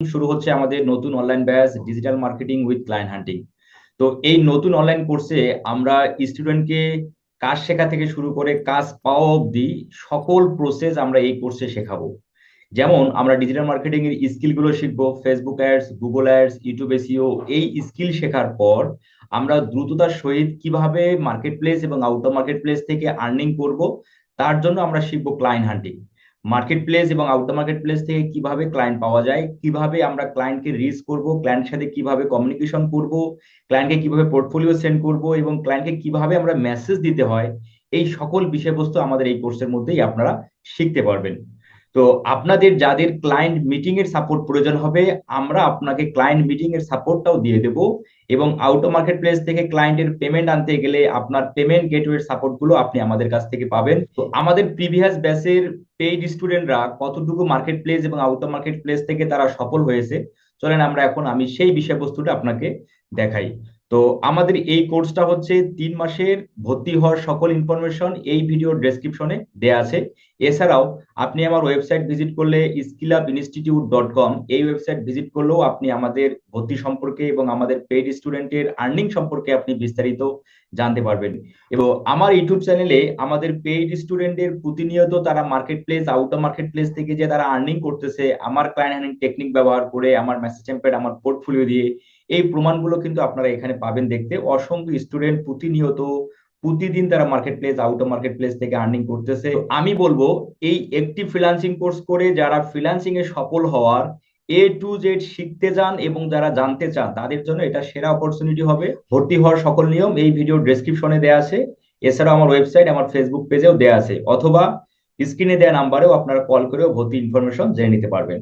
শুরু হচ্ছে আমাদের নতুন online batch digital marketing with client hunting তো এই নতুন অনলাইন কোর্সে আমরা স্টুডেন্টকে কাজ শেখা থেকে শুরু করে কাজ পাওয়া অবধি সকল প্রসেস আমরা এই কোর্সে শেখাবো। যেমন আমরা ডিজিটাল মার্কেটিং এর স্কিলগুলো শিখব Facebook ads Google ads YouTube SEO এই স্কিল শেখার পর আমরা দ্রুততার সহিত কীভাবে মার্কেট প্লেস এবং আউট অফ মার্কেট প্লেস থেকে আর্নিং করব, তার জন্য আমরা শিখব ক্লায়েন্ট হান্টিং মার্কেট প্লেস এবং আউট মার্কেট প্লেস থেকে কীভাবে ক্লায়েন্ট পাওয়া যায়, কীভাবে আমরা ক্লায়েন্টকে রিচ করব ক্লায়েন্টের সাথে কীভাবে কমিউনিকেশন করব ক্লায়েন্টকে কীভাবে পোর্টফোলিও সেন্ড করব এবং ক্লায়েন্টকে কীভাবে আমরা মেসেজ দিতে হয়, এই সকল বিষয়বস্তু আমাদের এই কোর্সের মধ্যেই আপনারা শিখতে পারবেন। তো আপনাদের যাদের ক্লায়েন্ট মিটিং এর সাপোর্ট প্রয়োজন হবে, আমরা আপনাকে ক্লায়েন্ট মিটিং এর সাপোর্টটাও দিয়ে দেব এবং আউট মার্কেট প্লেস থেকে ক্লায়েন্টের পেমেন্ট আনতে গেলে আপনার পেমেন্ট গেটওয়ে সাপোর্টগুলো আপনি আমাদের কাছ থেকে পাবেন। তো আমাদের প্রিভিয়াস ব্যাচের পেইড স্টুডেন্টরা কতটুকু মার্কেট প্লেস এবং আউট মার্কেট প্লেস থেকে তারা সফল হয়েছে, চলেন আমরা এখন আমি সেই বিষয়বস্তুটা আপনাকে দেখাই। তো আমাদের এই কোর্সটা হচ্ছে তিন মাসের ভর্তি হওয়ার সকল ইনফরমেশন এই ভিডিওর ডেসক্রিপশনে দেয়া আছে। এছাড়াও আপনি আমার ওয়েবসাইট ভিজিট করলে skill up institute dot com এই ওয়েবসাইট ভিজিট করলেও আপনি আমাদের ভর্তি সম্পর্কে এবং আমাদের পেইড স্টুডেন্টের আর্নিং সম্পর্কে আপনি বিস্তারিত জানতে পারবেন। এবং আমার ইউটিউব চ্যানেলে আমাদের পেইড স্টুডেন্টের প্রতিনিয়ত তারা market place out of market place থেকে যে তারা আর্নিং করতেছে, আমার ক্লায়েন্ট হ্যান্ডিং টেকনিক ব্যবহার করে, আমার মেসেজ টেম্পেড আমার পোর্টফোলিও দিয়ে এই প্রমাণগুলো কিন্তু আপনারা এখানে পাবেন দেখতে। অসংখ্য স্টুডেন্ট প্রতিনিয়ত প্রতিদিন তারা market place out of market place থেকে আর্নিং করতেছে। আমি বলব, এই একটি ফ্রিলান্সিং কোর্স করে যারা ফ্রিলান্সিং এ সফল হওয়ার এ টু জেড শিখতে চান এবং যারা জানতে চান, তাদের জন্য এটা সেরা অপরচুনিটি হবে। ভর্তি হওয়ার সকল নিয়ম এই ভিডিও ডেসক্রিপশনে দেওয়া আছে। এছাড়াও আমার ওয়েবসাইট আমার ফেসবুক পেজেও দেওয়া আছে। অথবা স্ক্রিনে দেওয়া নাম্বারেও আপনারা কল করেও ভর্তি ইনফরমেশন জেনে নিতে পারবেন।